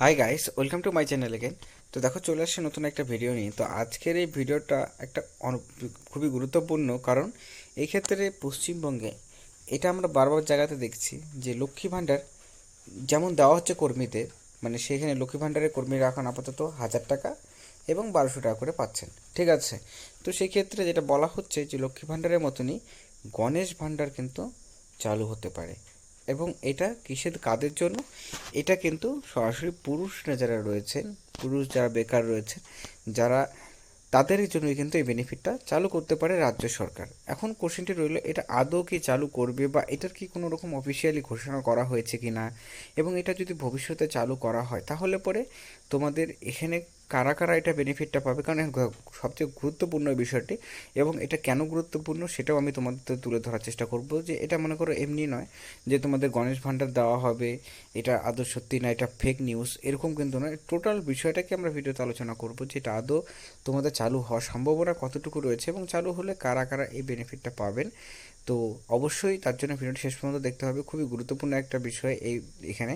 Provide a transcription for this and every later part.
Hi guys welcome to my channel again তো দেখো, চলে আসছে নতুন একটা ভিডিও নিয়ে। তো আজকের এই ভিডিওটা একটা খুবই গুরুত্বপূর্ণ কারণ এই ক্ষেত্রে পশ্চিমবঙ্গে এটা আমরা বারবার জায়গাতে দেখছি যে লক্ষ্মী ভাণ্ডার যেমন দেওয়া হচ্ছে কর্মীদের মানে সেখানে লক্ষ্মী ভাণ্ডারের কর্মীরা এখন আপাতত হাজার টাকা এবং বারোশো টাকা করে পাচ্ছেন। ঠিক আছে? তো সেই ক্ষেত্রে যেটা বলা হচ্ছে যে লক্ষ্মী ভাণ্ডারের মতনই গণেশ ভাণ্ডার কিন্তু চালু হতে পারে। এবং এটা কিসের কাদের জন্য? এটা কিন্তু সরাসরি পুরুষরা যারা রয়েছেন পুরুষ যারা বেকার রয়েছেন যারা তাদের জন্যই কিন্তু এই বেনিফিটটা চালু করতে পারে রাজ্য সরকার। এখন কোশ্চেনটি রইল এটা আদৌ কি চালু করবে বা এটার কি কোনো রকম অফিসিয়ালি ঘোষণা করা হয়েছে কি না এবং এটা যদি ভবিষ্যতে চালু করা হয় তাহলে পরে তোমাদের এখানে কারা কারা এটা বেনিফিটটা পাবে? কারণ সবচেয়ে গুরুত্বপূর্ণ বিষয়টি এবং এটা কেন গুরুত্বপূর্ণ সেটাও আমি তোমাদের তুলে ধরার চেষ্টা করব যে এটা মনে করো এমনি নয় যে তোমাদের গণেশ ভাণ্ডার দেওয়া হবে, এটা আদৌ সত্যি না, এটা ফেক নিউজ এরকম কিন্তু নয়। টোটাল বিষয়টাকে আমরা ভিডিওতে আলোচনা করব যে এটা আদৌ তোমাদের চালু হওয়ার সম্ভাবনা কতটুকু রয়েছে এবং চালু হলে কারা কারা এই বেনিফিটটা পাবেন। তো অবশ্যই তার জন্য ভিডিওটি শেষ পর্যন্ত দেখতে হবে। খুবই গুরুত্বপূর্ণ একটা বিষয় এই এখানে।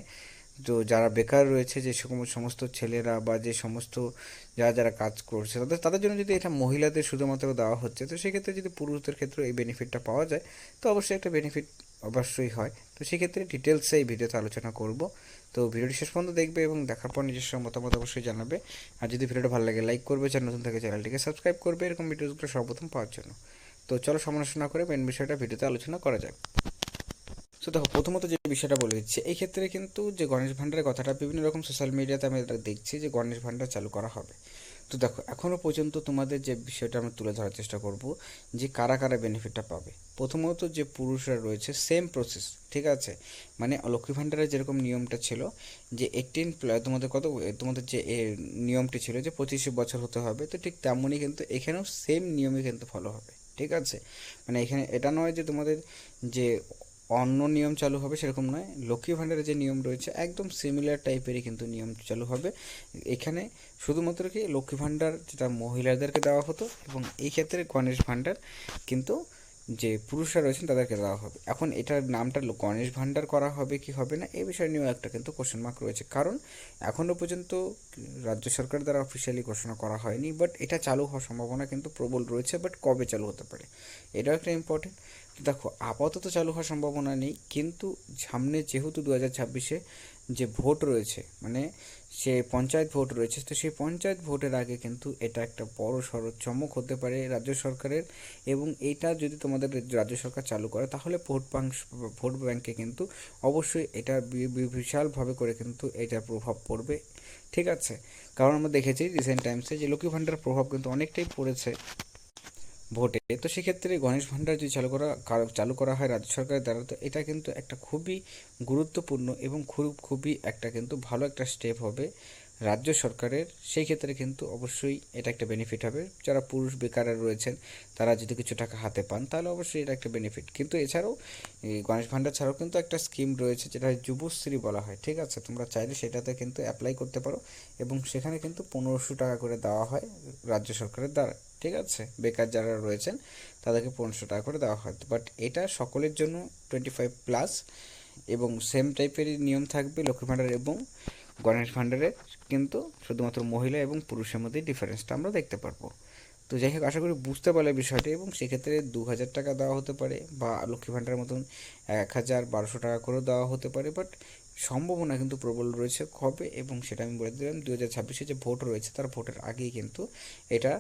তো যারা বেকার রয়েছে, যে সমস্ত ছেলেরা বা যে সমস্ত যারা যারা কাজ করছে, তাদের তাদের জন্য যদি এটা মহিলাদের শুধুমাত্র দেওয়া হচ্ছে, তো সেক্ষেত্রে যদি পুরুষদের ক্ষেত্রে এই বেনিফিটটা পাওয়া যায়, তো অবশ্যই একটা বেনিফিট অবশ্যই হয়। তো সেক্ষেত্রে ডিটেলসে এই ভিডিওতে আলোচনা করব। তো ভিডিওটি শেষ পর্যন্ত দেখবে এবং দেখার পর নিজস্ব মতামত অবশ্যই জানাবে। আর যদি ভিডিওটা ভালো লাগে লাইক করবে, চ্যানেল নতুন থাকে, চ্যানেলটিকে সাবস্ক্রাইব করবে, এরকম ভিডিওগুলো সর্বপ্রথম পাওয়ার জন্য। তো চলো সমালোচনা করে মেন বিষয়টা ভিডিওতে আলোচনা করা যাক। তো দেখো, প্রথমত যে বিষয়টা বলে দিচ্ছি, এই ক্ষেত্রে কিন্তু যে গণেশ ভাণ্ডারের কথাটা, বিভিন্ন রকম সোশ্যাল মিডিয়াতে আমি এটা দেখছি যে গণেশ ভাণ্ডার চালু করা হবে। তো দেখো এখনও পর্যন্ত তোমাদের যে বিষয়টা আমি তুলে ধরার চেষ্টা করব, যে কারা কারা বেনিফিটটা পাবে। প্রথমত যে পুরুষরা রয়েছে সেম প্রসেস ঠিক আছে? মানে লক্ষ্মী ভাণ্ডারের যেরকম নিয়মটা ছিল, যে এইটিন তোমাদের কত, তোমাদের যে নিয়মটি ছিল যে পঁচিশ বছর হতে হবে, তো ঠিক তেমনই কিন্তু এখানেও সেম নিয়মই কিন্তু ফলো হবে, ঠিক আছে? মানে এখানে, এটা নয় যে তোমাদের যে অন্য নিয়ম চালু হবে সেরকম নয়। লক্ষ্মী ভাণ্ডারের যে নিয়ম রয়েছে, একদম সিমিলার টাইপেরই কিন্তু নিয়ম চালু হবে। এখানে শুধুমাত্র কি লক্ষ্মী ভাণ্ডার যেটা মহিলাদেরকে দেওয়া হতো এবং এই ক্ষেত্রে গণেশ ভাণ্ডার কিন্তু যে পুরুষরা রয়েছেন তাদেরকে দেওয়া হবে। এখন এটার নামটা গণেশ ভাণ্ডার করা হবে কি হবে না এই বিষয় নিয়েও একটা কিন্তু কোশ্চেন মার্ক রয়েছে। কারণ এখনও পর্যন্ত রাজ্য সরকার দ্বারা অফিসিয়ালি ঘোষণা করা হয়নি বাট এটা চালু হওয়ার সম্ভাবনা কিন্তু প্রবল রয়েছে বাট কবে চালু হতে পারে? এটাও একটা ইম্পর্টেন্ট দেখো, আপাতত চালু হওয়ার সম্ভাবনা নেই, কিন্তু সামনে যেহেতু দু হাজার ছাব্বিশে যে ভোট রয়েছে মানে সে পঞ্চায়েত ভোট রয়েছে, তো সেই পঞ্চায়েত ভোটের আগে কিন্তু এটা একটা বড় সড় চমক হতে পারে রাজ্য সরকারের এবং এটা যদি তোমাদের রাজ্য সরকার চালু করে, তাহলে ভোট ব্যাংক ভোট ব্যাংকে কিন্তু অবশ্যই এটা বিশালভাবে করে কিন্তু এটার প্রভাব পড়বে, ঠিক আছে? কারণ আমরা দেখেছি রিসেন্ট টাইমসে যে লক্ষ্মী ভাণ্ডার প্রভাব কিন্তু অনেকটাই পড়েছে। ভোটে। তো সেক্ষেত্রে গণেশ ভাণ্ডার যদি চালু করা চালু করা হয় রাজ্য সরকারের দ্বারা, তো এটা কিন্তু একটা খুবই গুরুত্বপূর্ণ এবং খুব, খুবই একটা কিন্তু ভালো একটা স্টেপ হবে রাজ্য সরকারের। সেই ক্ষেত্রে কিন্তু অবশ্যই এটা একটা বেনিফিট হবে। যারা পুরুষ বেকাররা রয়েছেন, তারা যদি কিছু টাকা হাতে পান, তাহলে অবশ্যই এটা একটা বেনিফিট কিন্তু এছাড়াও গণেশ ভাণ্ডার ছাড়াও কিন্তু একটা স্কিম রয়েছে, যেটা যুবশ্রী বলা হয়। ঠিক আছে? তোমরা চাইলে সেটাতে কিন্তু অ্যাপ্লাই করতে পারো এবং সেখানে কিন্তু পনেরোশো টাকা করে দেওয়া হয় রাজ্য সরকারের দ্বারা। ঠিক আছে? বেকার যারা রয়েছেন, তাদেরকে পনেরোশো টাকা করে দেওয়া হয়। বাট এটা সকলের জন্য টোয়েন্টি ফাইভ প্লাস এবং সেম টাইপেরই নিয়ম থাকবে লক্ষ্মী ভাণ্ডার এবং গণেশ ভাণ্ডারের, কিন্তু শুধুমাত্র মহিলা এবং পুরুষের মধ্যে ডিফারেন্সটা আমরা দেখতে পারব। তো যাই হোক, আশা করি বুঝতে পারলে বিষয়টি এবং সেক্ষেত্রে দু হাজার টাকা দেওয়া হতে পারে বা লক্ষ্মী ভাণ্ডারের মতন এক হাজার বারোশো টাকা করেও দেওয়া হতে পারে। বাট সম্ভাবনা কিন্তু প্রবল রয়েছে কবে এবং সেটা আমি বলে দিলাম। দু হাজার ছাব্বিশে যে ভোট রয়েছে, তার ভোটের আগেই কিন্তু এটা